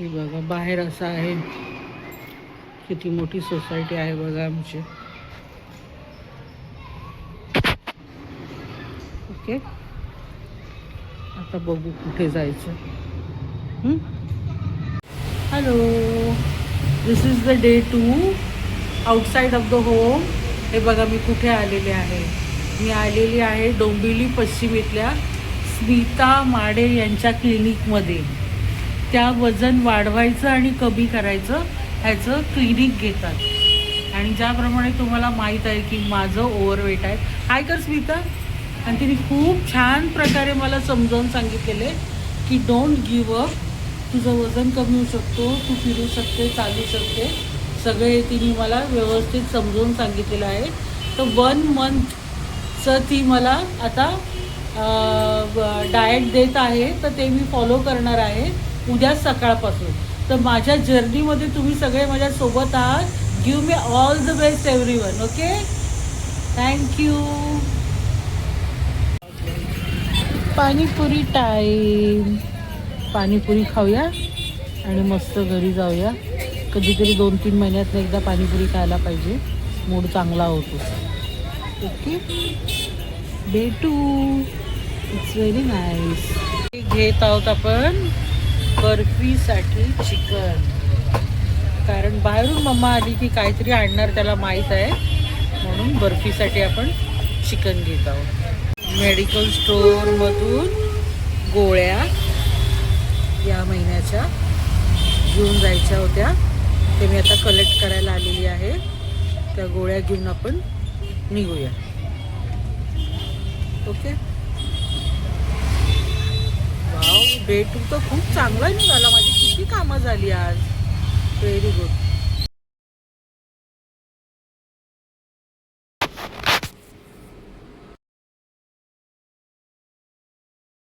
हे बघा बाहेर असं आहे. किती मोठी सोसायटी आहे बघा आमची. ओके. आता बघू कुठे जायचं. Hello this is the day two outside of the home हे बघा मी कुठे आलेले आहे? मी आलेली आहे डोंबिवली पश्चिम इथल्या स्मिता माडे यांच्या क्लिनिकमध्ये. त्या वजन वाढवायचं आणि कमी करायचं ह्याचं क्लिनिक घेतात. आणि ज्याप्रमाणे तुम्हाला माहीत आहे की माझं ओव्हरवेट आहे. काय कर स्मिता. आणि तिने खूप छान प्रकारे मला समजावून सांगितलेले की डोंट गिव्ह अप तुझं वजन कमी होऊ शकतो तू फिरू शकते चालू शकते. सगळे तिने मला व्यवस्थित समजून सांगितलेलं आहे. तर वन मंथचं ती मला आता डाएट देत आहे. तर ते मी फॉलो करणार आहे. उद्या सकाळपासून. तर माझ्या जर्नीमध्ये तुम्ही सगळे माझ्या सोबत आहात. Give me all the best everyone okay thank you panipuri time panipuri खाऊया आणि मस्त घरी जाऊया. कधीतरी दोन तीन महिन्यात एकदा पाणीपुरी खायला पाहिजे. मूड चांगला होतो. ओके भेटू. इट्स व्हेरी नाईस घेत आहोत आपण. बर्फीसाठी चिकन. कारण बाहेरून मम्मा आली की काहीतरी आणणार त्याला माहीत आहे. म्हणून बर्फीसाठी आपण चिकन घेत आहोत. मेडिकल स्टोअरमधून गोळ्या या महिन्याच्या घेऊन जायच्या होत्या. ते मी आता कलेक्ट करायला आलेली आहे. त्या गोळ्या घेऊन आपण निघूया. ओके डे टू तर खूप चांगला निघाला. माझी किती कामं झाली आज. Very good